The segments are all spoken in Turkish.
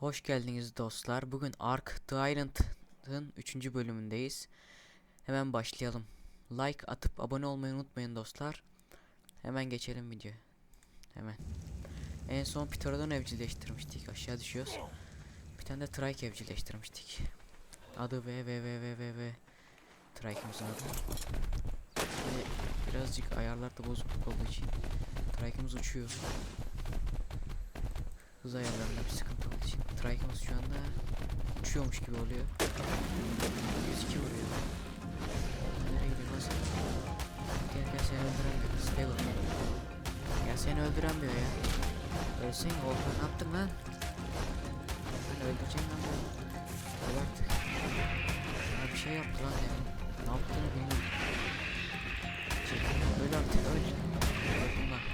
Hoş geldiniz dostlar. Bugün Ark Tyrant'ın 3. bölümündeyiz. Hemen başlayalım. Like atıp abone olmayı unutmayın dostlar. Hemen geçelim videoya. Hemen. En son Pterodon evcilleştirmiştik. Aşağı düşüyoruz. Bir tane de Trike evcilleştirmiştik. Adı V V V V V V. Trike'ımızın adı. Şimdi birazcık ayarlarda bozukluk olduğu için Trike'ımız uçuyor. Hız ayarlarında bir sıkıntı olduğu için Trike'ımız şu anda uçuyormuş gibi oluyor. 102 vuruyor. Nereye gidiyor sen? Gel gel seni öldüremiyor. Stego. Ya seni öldüremiyor ya. Ölsene oğlum ne yaptın lan? Sen öldüreceğim lan bunu. Öl artık. Sana bir şey yaptı lan demin. Ne yaptığını bilmiyorum. Çekil. Öl artık öl. Öldüm lan.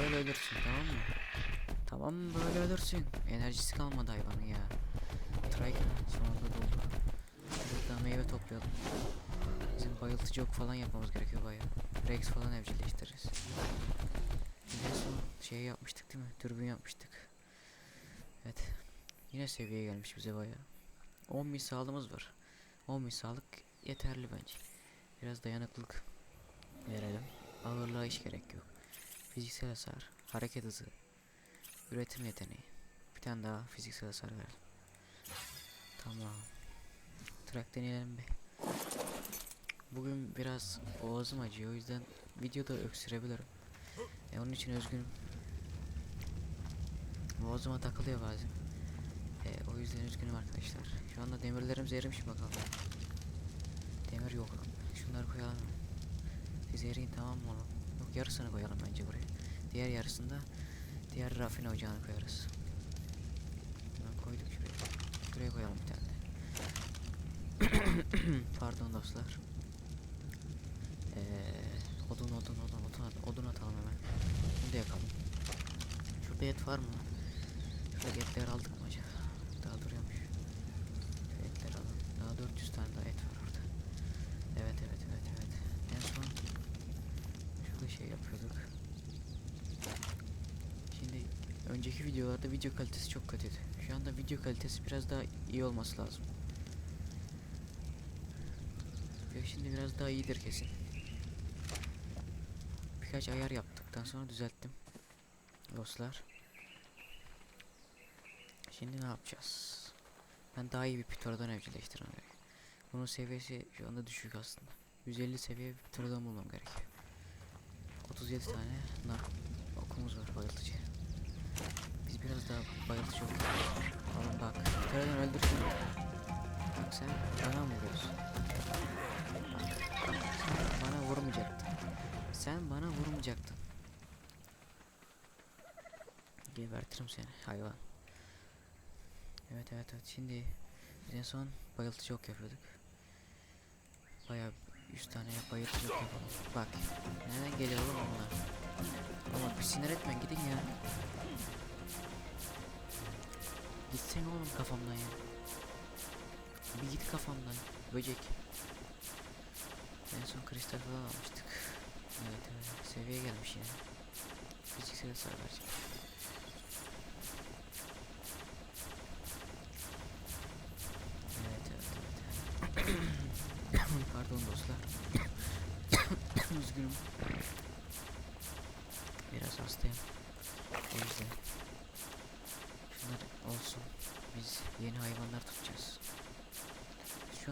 Öl ölürsün tamam mı? Tamam böyle ölürsün. Enerjisi kalmadı hayvanın ya. Trike sonunda doldu. Burada meyve toplayalım. Bizim bayıltıcı ok falan yapmamız gerekiyor bayağı. Rex falan evcilleştiririz. De son şey yapmıştık değil mi? Dürbün yapmıştık. Evet. Yine seviyeye gelmiş bize bayağı. 10 bin sağlığımız var. 10 bin sağlık yeterli bence. Biraz dayanıklılık verelim. Ağırlığa hiç gerek yok. Fiziksel hasar, hareket hızı, üretim yeteneği. Bir tane daha fiziksel hasar verelim. Tamam. Trak deneyelim bir. Bugün biraz boğazım acıyor o yüzden videoda öksürebilirim. E, onun için üzgünüm. Boğazıma takılıyor bazen. E, o yüzden üzgünüm arkadaşlar. Şu anda demirlerimiz erimiş bakalım. Demir yok. Şunları koyalım. Siz eriyin tamam mı? Yok yarısını koyalım bence buraya. Diğer yarısında diğer rafine ocağını koyarız. Hemen koyduk şuraya. Şuraya koyalım bir tane. Pardon dostlar. Ee, odun odun odun odun odun atalım hemen. Bunu da yakalım. Şurada et var mı? Şurada etler aldık mı acaba? Daha duruyormuş. Şu etleri alalım. Daha 400 tane daha et var orada. Evet evet evet evet. En son şurada şey yapıyorduk. Şimdi önceki videolarda video kalitesi çok kötüydü. Şu anda video kalitesi biraz daha iyi olması lazım. Ve şimdi biraz daha iyidir kesin. Birkaç ayar yaptıktan sonra düzelttim. Dostlar. Şimdi ne yapacağız? Ben daha iyi bir Pterodon evcilleştirmem gerek. Bunun seviyesi şu anda düşük aslında. 150 seviye bir Pterodon bulmam gerekiyor. 37 tane nar okumuz var bayıltıcı. Biz biraz daha bayıltıcı okumuz Oğlum bak Pterodon öldür şunu. Bak sen bana mı vuruyorsun? Bak, sen bana vurmayacaktın. Sen bana vurmayacaktın. Gebertirim seni hayvan. Evet evet evet şimdi biz en son bayıltıcı ok yapıyorduk. Bayağı 100 tane bayıltıcı ok yapalım. Bak nereden geliyor oğlum bunlar? Bak bir sinir etme gidin ya. Gitsene oğlum kafamdan ya. Bir git kafamdan böcek. En son kristal falan almıştık. Evet evet seviye gelmiş yine. Fiziksel hasar verecek.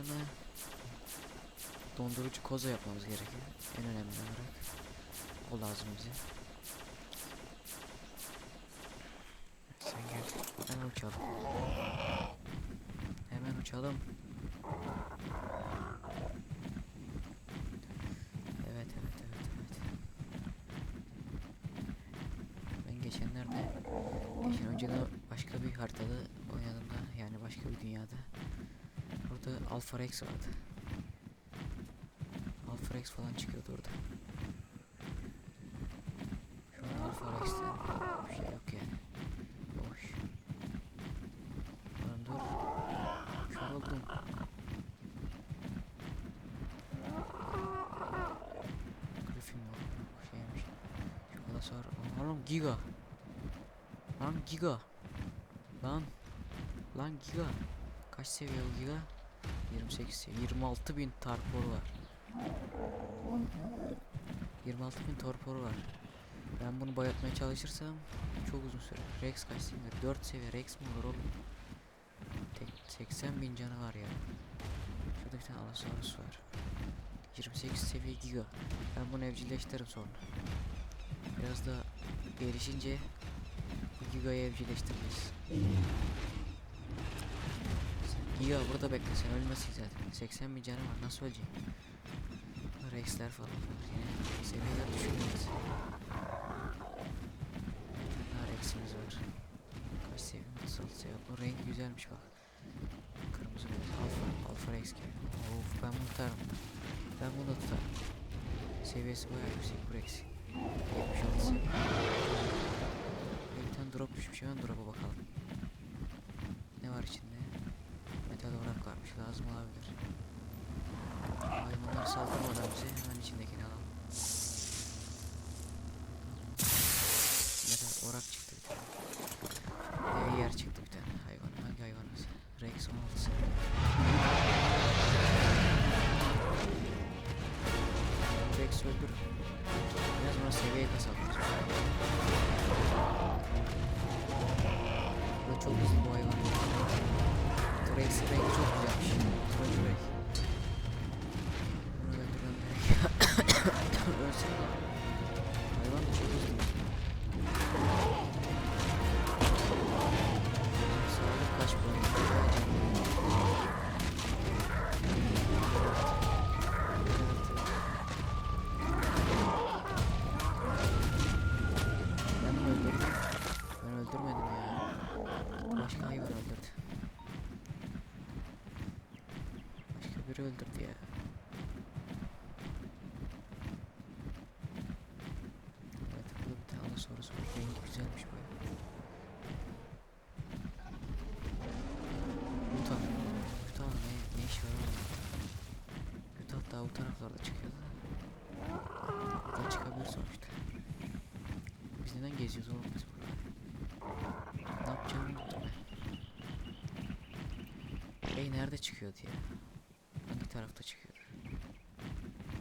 Anda dondurucu koza yapmamız gerekiyor. En önemli olarak. O lazım bize. Sen gel. Hemen uçalım. Hemen uçalım. Evet evet evet evet. Ben geçenlerde geçen önce de başka bir haritada oynadığımda yani başka bir dünyada orada Alpha Rex vardı. Alpha Rex falan çıkıyordu orada. Şu an Alpha Rex'te bir şey yok yani. Boş. Lan dur. Kör oldum. Griffin yok, Şeymiş. Sonra. Oğlum Giga. Lan Giga. Lan. Lan giga. Kaç seviye o giga? 28 seviye. 26 bin torpor var. 26 bin torpor var. Ben bunu bayatmaya çalışırsam çok uzun süre. Rex kaç seviye? 4 seviye Rex mi olur oğlum? Tek 80 bin canı var ya. Şurada bir tane Allosaurus var. 28 seviye giga. Ben bunu evcilleştiririm sonra. Biraz da gelişince bu gigayı evcilleştireceğiz. Sen- Giga burada bekle sen ölmesin zaten. 80 bin canı var nasıl ölecek? Rex'ler falan var yine seviyeler düşürmeyiz. Daha Rex'imiz var. Kaç seviye? 36 seviye. Bu renk güzelmiş bak. Kırmızı beyaz. Alfa, alfa Rex gibi. Of ben bunu tutarım. Ben bunu tutarım. Seviyesi bayağı yüksek bu Rex. 76 seviye. Bir tane drop düşmüş hemen drop'a bakalım. Ne var içinde? Metal orak varmış lazım olabilir. Hayvanlar saldırmadan bize hemen içindekini alalım. Metal orak çıktı Geziyoruz oğlum biz burada? Ne yapacağımı unuttum ben. Ey nerede çıkıyordu ya? Hangi tarafta çıkıyordu?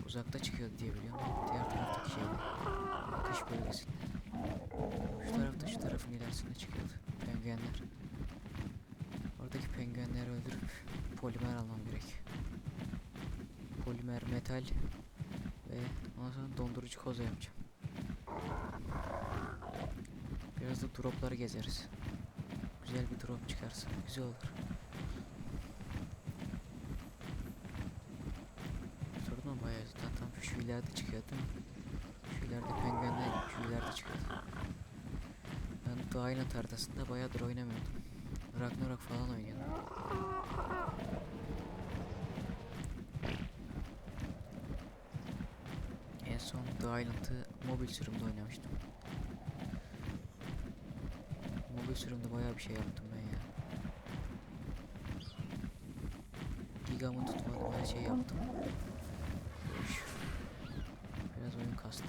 Uzakta çıkıyordu diye biliyorum. Diğer taraftaki şeyde. Kış bölgesinde. Şu tarafta şu tarafın ilerisinde çıkıyordu. Penguenler. Oradaki penguenleri öldürüp polimer almam gerek. Polimer, metal ve ondan sonra dondurucu koza yapacağım. Da dropları gezeriz. Güzel bir drop çıkarsa güzel olur. Sorun o bayağı zaten tam şu ileride çıkıyor değil mi? Şu ileride penguenler şu ileride çıkıyordu. Ben The Island haritasında bayağıdır oynamıyordum. Ragnarok falan oynuyordum. En son The Island'ı mobil sürümde oynamıştım. Mobil sürümde bayağı bir şey yaptım ben ya. Gigamı tutmadım her şey yaptım. Biraz oyun kastı.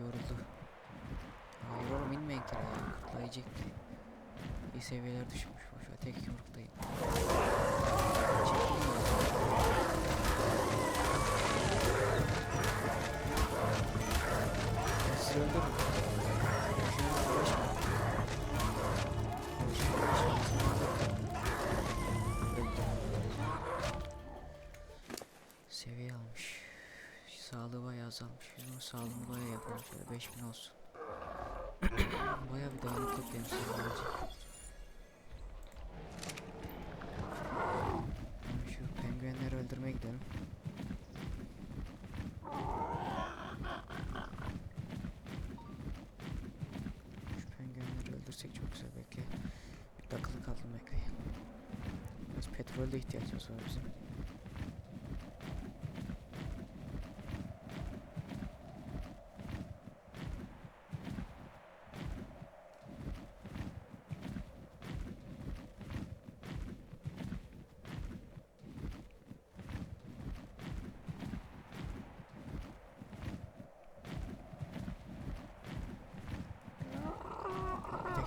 Yoruldu. Hayır oğlum inmeyin kere ya. Kırtlayıcıktı. İyi seviyeler düşmüş. Boşver tek yumruktayım. Sağlığı bayağı azalmış. Biz bunun sağlığını bayağı yapalım. Şöyle 5000 olsun. bayağı bir dayanıklık benim sağlığımcı. Şu penguenleri öldürmeye gidelim. Şu penguenleri öldürsek çok güzel bekle. Bir takılı kaldım bekle. Biraz petrol de ihtiyacımız var bizim.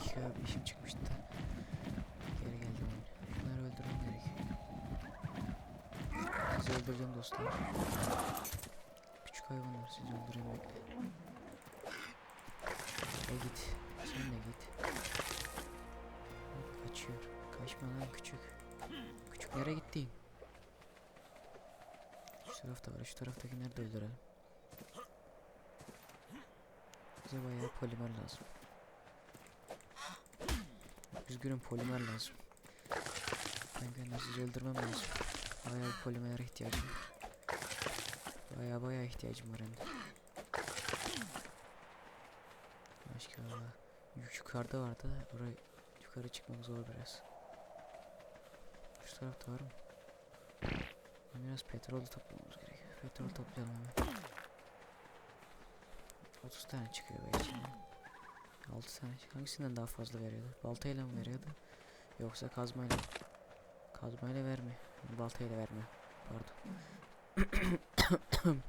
Dakika bir işim çıkmıştı. Geri geldim. Şunları öldürmem gerekiyor. Sizi öldüreceğim dostlar. Küçük hayvanlar sizi öldüreyim bekle. E git. Sen de git. Kaçıyor. Kaçma lan küçük. Küçük nereye gittin? Şu tarafta var. Şu taraftakileri de öldürelim. Bize bayağı polimer lazım. Üzgünüm polimer lazım. Ben kendim sizi öldürmem lazım. Bayağı bir polimere ihtiyacım var. Bayağı bayağı ihtiyacım var hem de. Başka yukarıda vardı da oraya yukarı çıkmak zor biraz. Şu tarafta var mı? Biraz petrol toplamamız gerekiyor. Petrol toplayalım hemen. 30 tane çıkıyor be içinden. 6 tane. Hangisinden daha fazla veriyordu? Baltayla mı veriyordu? Yoksa kazmayla? Kazmayla vermiyor. Baltayla vermiyor. Pardon.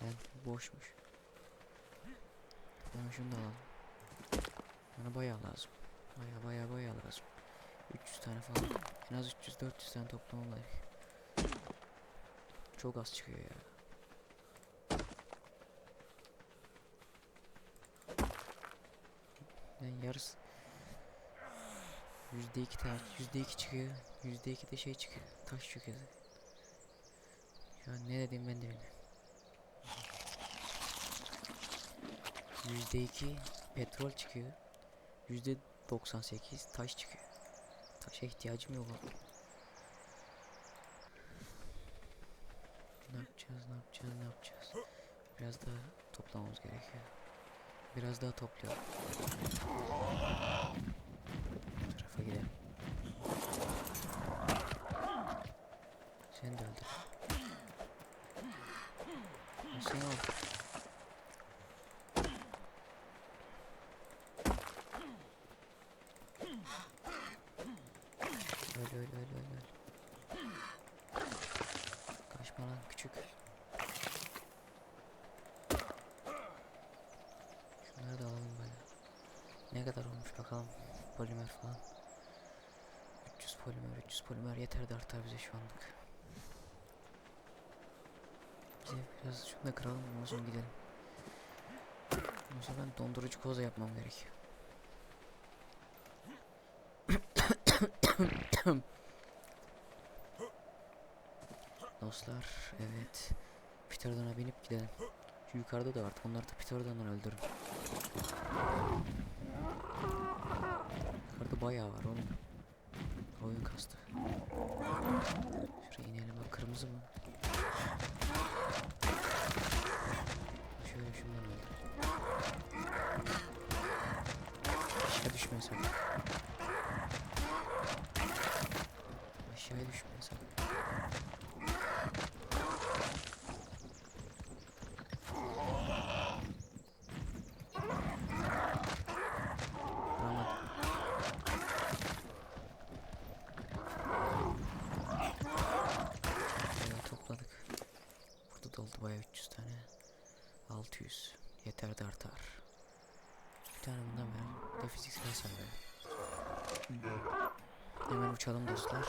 ben boşmuş. Ben şunu da alalım. Bana bayağı lazım. Bayağı bayağı bayağı lazım. 300 tane falan. En az 300-400 tane toplamam lazım. Çok az çıkıyor ya. Yani yarısı Yüzde iki taş, yüzde iki çıkıyor. Yüzde iki de şey çıkıyor. Taş çıkıyor. An ne dediğim ben de bilmiyorum. Yüzde iki petrol çıkıyor. Yüzde 98 taş çıkıyor. Taşa ihtiyacım yok ama. Ne yapacağız, ne yapacağız, ne yapacağız? Biraz daha toplamamız gerekiyor. Biraz daha toplayalım. Bu tarafa gidelim. Seni de öldür. Ha, Seni al. Öl öl öl öl öl. Kaçma lan küçük. Şunları da alalım böyle. Ne kadar olmuş bakalım. Polimer falan. 300 polimer 300 polimer yeter de artar bize şu anlık. Bize biraz şunu da kıralım ondan sonra gidelim. Ondan sonra ben dondurucu koza yapmam gerekiyor. Dostlar evet. Peter'dan'a binip gidelim. Şu yukarıda da var. Onları da Peter'dan'dan öldürün. Bayağı var oğlum. Oyun kastı. Şuraya inelim bak kırmızı mı? Şöyle şundan öldür. Aşağı düşme sakın. Aşağıya düşme sakın. Vuramadım. Evet topladık. Burada doldu bayağı 300 tane. 600. Yeter de artar. Bir tane bundan ver. Bir de fiziksel hasar ver. Uçalım dostlar.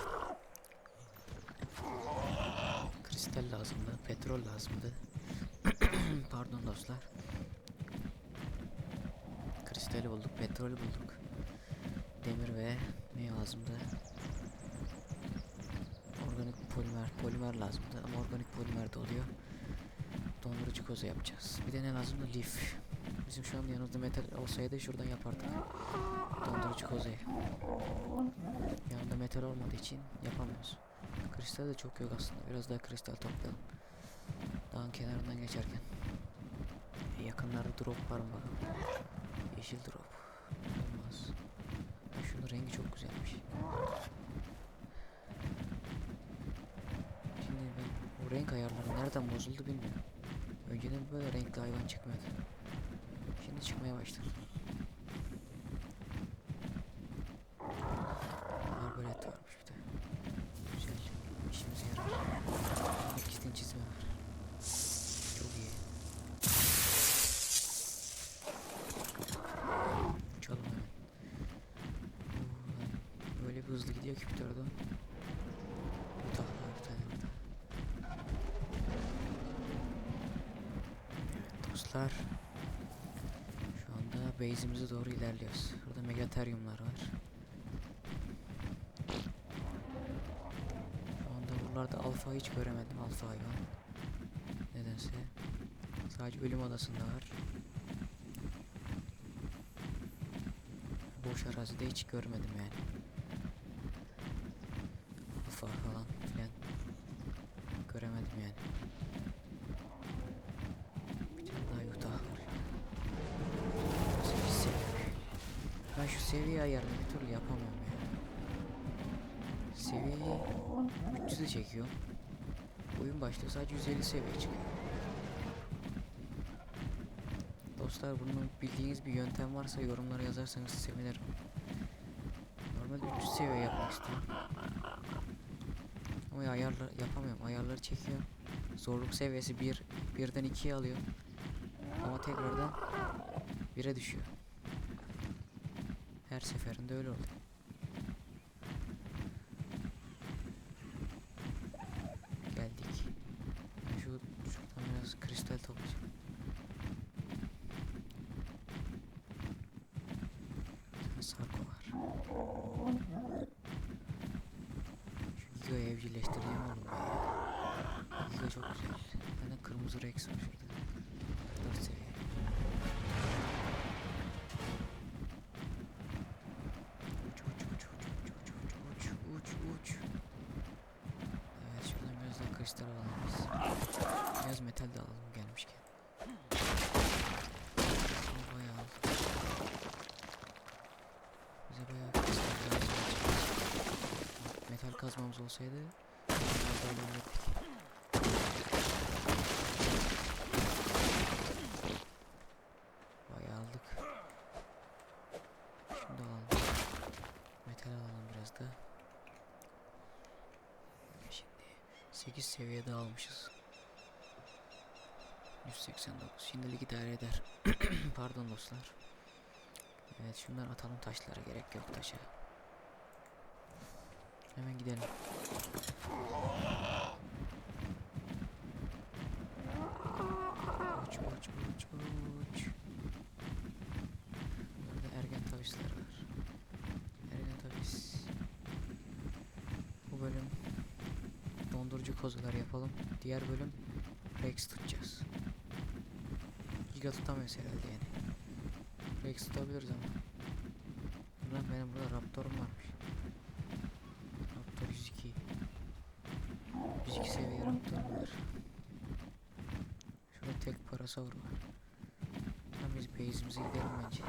Kristal lazımdı. Petrol lazımdı. Pardon dostlar. Kristali bulduk. Petrolü bulduk. Demir ve ne lazımdı? Organik polimer. Polimer lazımdı ama organik polimer de oluyor. Dondurucu koza yapacağız. Bir de ne lazımdı? Lif. Bizim şu an yanımızda metal olsaydı şuradan yapardık. Dondurucu kozayı. Yanında metal olmadığı için yapamıyoruz. Kristal de çok yok aslında. Biraz daha kristal toplayalım. Dağın kenarından geçerken. E, yakınlarda drop var mı bakalım. Yeşil drop. Olmaz. Ha, Şunun rengi çok güzelmiş. Şimdi ben o renk ayarları nereden bozuldu bilmiyorum. Önceden böyle renkli hayvan çıkmıyordu. Şimdi çıkmaya başladım. Arbalet varmış bir de. Güzel. İşimize yarar. Herkesin çizme var. Çok iyi. Uçalım hemen. Böyle bir hızlı gidiyor ki bir taraftan. arkadaşlar base'imize doğru ilerliyoruz. Burada megateryumlar var. Şu anda buralarda alfa hiç göremedim. Alfa hayvan. Nedense. Sadece ölüm adasında var. Boş arazide hiç görmedim yani. Alfa falan filan. Göremedim yani. Bir tane daha Utah var. Sekiz seviye. Ben şu seviye ayarını bir türlü yapamıyorum ya. Seviyeyi 300'e çekiyorum. Oyun başlıyor sadece 150 seviye çıkıyor. Dostlar bunun bildiğiniz bir yöntem varsa yorumlara yazarsanız sevinirim. Normalde 300 seviye yapmak istiyorum. Ama ayarlar yapamıyorum. Ayarları çekiyorum. Zorluk seviyesi 1 birden 2'ye alıyor. Ama tekrardan 1'e düşüyor. Her seferinde öyle oluyor. Geldik. Ben şu şuradan biraz kristal toplayacağım. Sarko var. Şu Giga evcilleştireyim oğlum ya. Giga çok güzel. Bir tane kırmızı Rex var şurada. 4 seviye. Kazmamız olsaydı. Bayağı aldık. Şimdi alalım. Metal alalım biraz da. Şimdi 8 seviyede almışız. 189. Şimdilik idare eder. Pardon dostlar. Evet şundan atalım taşlara gerek yok taşa. Hemen gidelim. Uç uç uç uç. Burada ergen tavisler var. Ergen tavis. Bu bölüm dondurucu kozular yapalım. Diğer bölüm Rex tutacağız. Giga tutamayız herhalde yani. Rex tutabiliriz ama. Ulan benim burada Raptor'um varmış. Raptor 102. 102 seviye Raptor'um var. Şurada tek parasaur var. Tamam biz base'imize gidelim bence.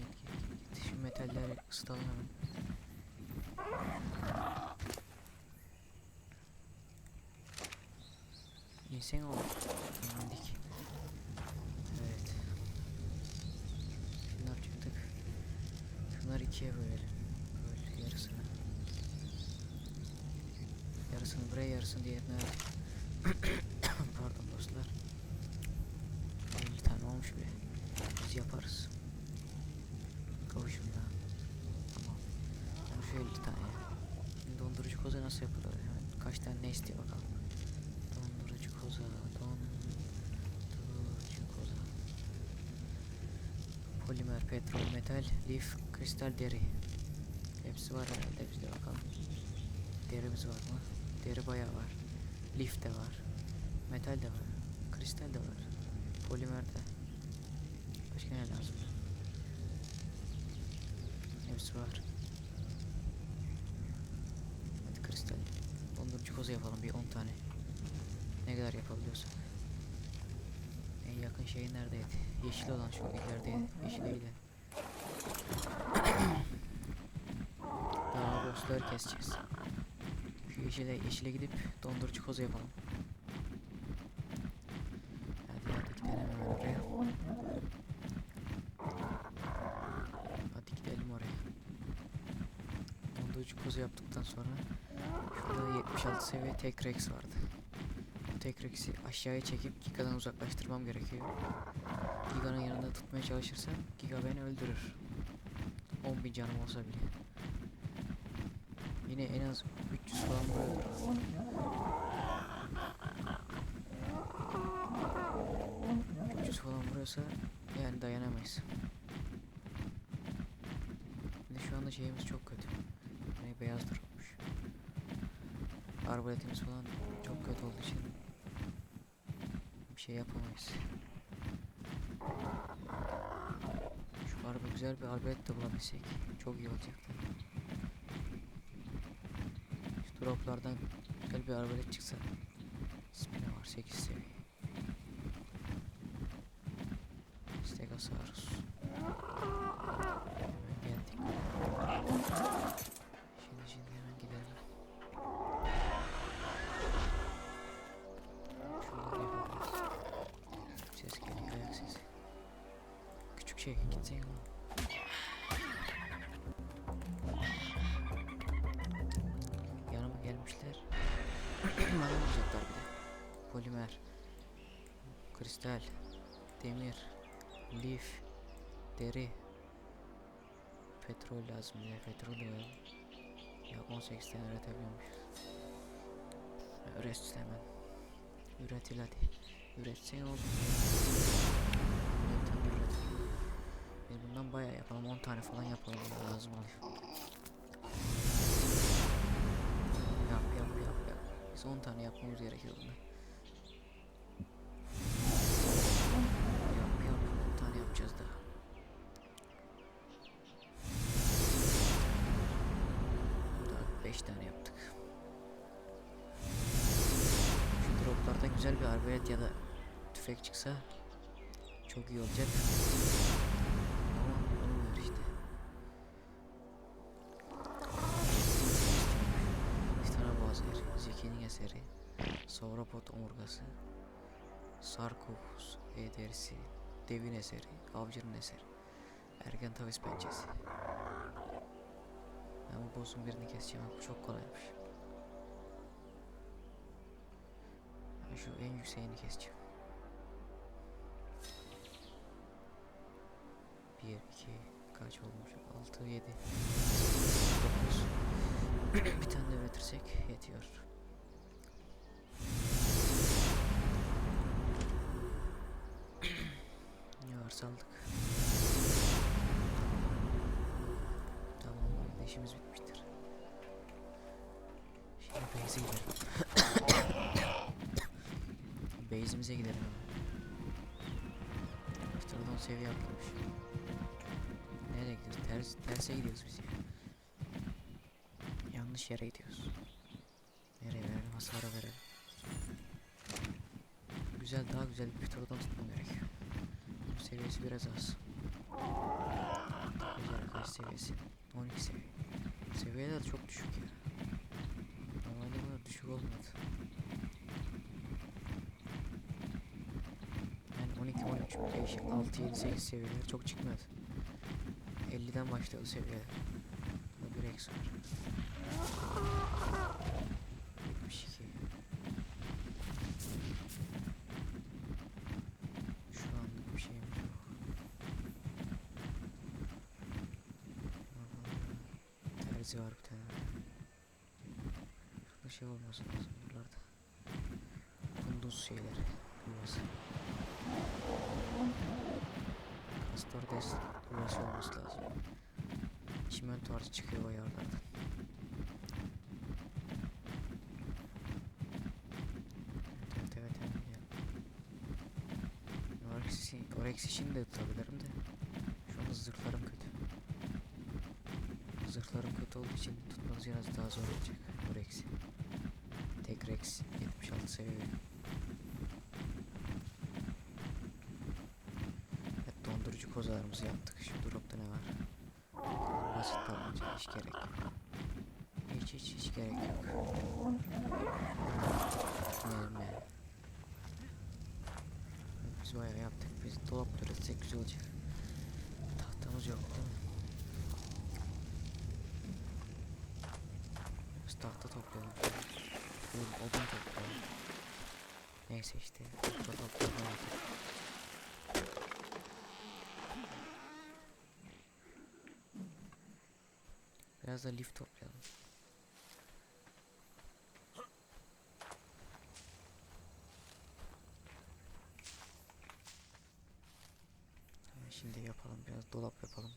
Git git git. Şu metalleri ısıtalım hemen. İnsan oğlum. İndik. Evet. Şunlar çıktık. Şunları ikiye bölelim. Böyle yarısını. Yarısını buraya yarısını diğerine Pardon dostlar. 50 tane olmuş bile. Biz yaparız. Kavuşumda. Tamam. Olmuş 50 tane. Dondurucu koza nasıl yapılır? Hemen kaç tane ne istiyor bakalım. Dondurucu koza, dondurucu koza. Polimer, petrol, metal, lif, kristal, deri. Hepsi var herhalde bizde bakalım. Derimiz var mı? Deri var. Lif de var. Metal de var. Kristal de var. Polimer de. Başka ne lazım? Hepsi var. Hadi kristal. Dondurucu koza yapalım bir 10 tane. Ne kadar yapabiliyorsak. En yakın şey neredeydi? Yeşil olan şu ilerideydi. Yeşil de. Daha bossları keseceğiz. Yeşile, yeşile gidip dondurucu koza yapalım. Hadi hadi gidelim hemen oraya. Hadi gidelim oraya. Dondurucu koza yaptıktan sonra şurada 76 seviye tek Rex vardı. Bu tek Rex'i aşağıya çekip Giga'dan uzaklaştırmam gerekiyor. Giga'nın yanında tutmaya çalışırsam Giga beni öldürür. 10 bin canım olsa bile. Yine en az 300 falan vuruyordur. 300 falan vuruyorsa yani dayanamayız. Bir de şu anda şeyimiz çok kötü. Yani beyaz durmuş. Arbaletimiz falan çok kötü olduğu için bir şey yapamayız. Şu araba güzel bir arbalet de bulabilsek çok iyi olacaktı. Droplardan güzel bir arbalet çıksa. Spine var 8 seviye. Stegosaurus. Geldik. Şimdi şimdi hemen gidelim. Ses geliyor ayak sesi. Küçük şey gitsek mi? Kristal. Demir. Lif. Deri. Petrol lazım diye petrol koyalım. Ya 18 tane üretebiliyormuşuz. Üret hemen. Üretil hadi. Üretsen olur. 10 tane üret. Biz bundan bayağı yapalım. 10 tane falan yapalım. ya, Lazım oluyor. Yap yap yap yap. Biz 10 tane yapmamız gerekiyor bundan. Arbelet ya da tüfek çıksa çok iyi olacak. Ama olmuyor işte. İftara Zeki'nin eseri, Sauropod omurgası, Sarkopus, E derisi, Devin eseri, Avcı'nın eseri, Ergen Tavis pençesi. Ben bu boss'un birini keseceğim. Bu çok kolaymış. Şu en yükseğini keseceğim. 1, 2, kaç olmuş? 6, 7, 9. bir tane de üretirsek yetiyor. ne var saldık. Tamam, işimiz bitmiştir. Şimdi base'e gidelim. Base'imize gidelim. After'dan seviye atlamış. Nereye gidiyoruz? Ters, terse gidiyoruz biz ya. Yanlış yere gidiyoruz. Nereye verelim? Hasara verelim. Güzel, daha güzel bir pitoradan tutmam gerekiyor. Bunun seviyesi biraz az. Güzel kaç seviyesi? 12 seviye. Seviyeler çok düşük ya. Normalde bu kadar düşük olmadı. Yani 12 13 değişik 6 7 8 seviyeler çok çıkmadı. 50'den başladı seviyeler. Burada bir eksi var. 72. Şu anlık bir şeyimiz yok. Terzi var bir tane. Şurada şey olması lazım buralarda. Kunduz şeyleri. Yuvası. Des yuvası olması lazım. Çimento artı çıkıyor o yerlerden. Evet evet evet. evet. Orex, Orex için de tutabilirim de. Şu anda zırhlarım kötü. Zırhlarım kötü olduğu için tutmanız biraz daha zor olacak Orex'i. Tek Rex 76 seviye. Evet kozalarımızı yaptık. Şu dropta ne var? Basit tabanca hiç gerek yok. Hiç hiç hiç gerek yok. Mermi. Biz bayağı yaptık. Biz dolap üretsek güzel olacak. Tahtamız yok değil mi? Biz tahta toplayalım. Odun toplayalım. Neyse işte. Tahta toplayalım. artık. Biraz da lif toplayalım. Şimdi yapalım biraz dolap yapalım.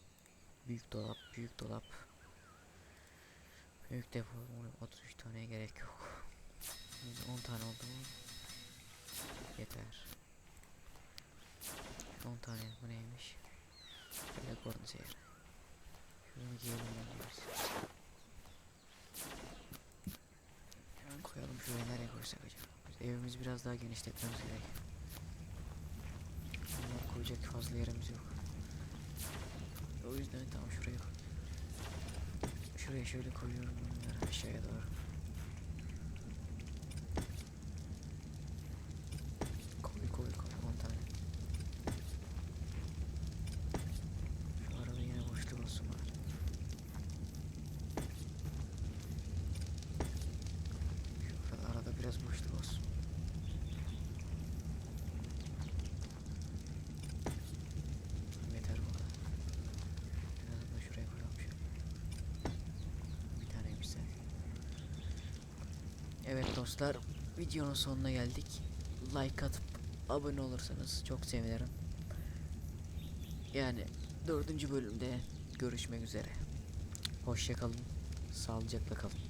Büyük dolap, büyük dolap. Büyük depo oraya 33 taneye gerek yok. Şimdi 10 tane oldu mu? Yeter. 10 tane bu neymiş? Böyle kornizeyir. Şunu giyelim bence biz. Hemen koyalım şuraya nereye koysak acaba? Evimizi biraz daha genişletmemiz gerek. Bunlar koyacak fazla yerimiz yok. O yüzden tamam şuraya koy. Şuraya şöyle koyuyorum bunları aşağıya doğru. Koy koy koy 10 tane. Şu arada yine boşluk olsun bari. Şu arada, arada biraz boşluk olsun. Tamam, Yeter bu kadar. Biraz da şuraya koyalım şöyle. Bir taneymiş zaten. Evet dostlar videonun sonuna geldik. Like atıp abone olursanız çok sevinirim. Yani dördüncü bölümde görüşmek üzere. Hoşçakalın. Sağlıcakla kalın.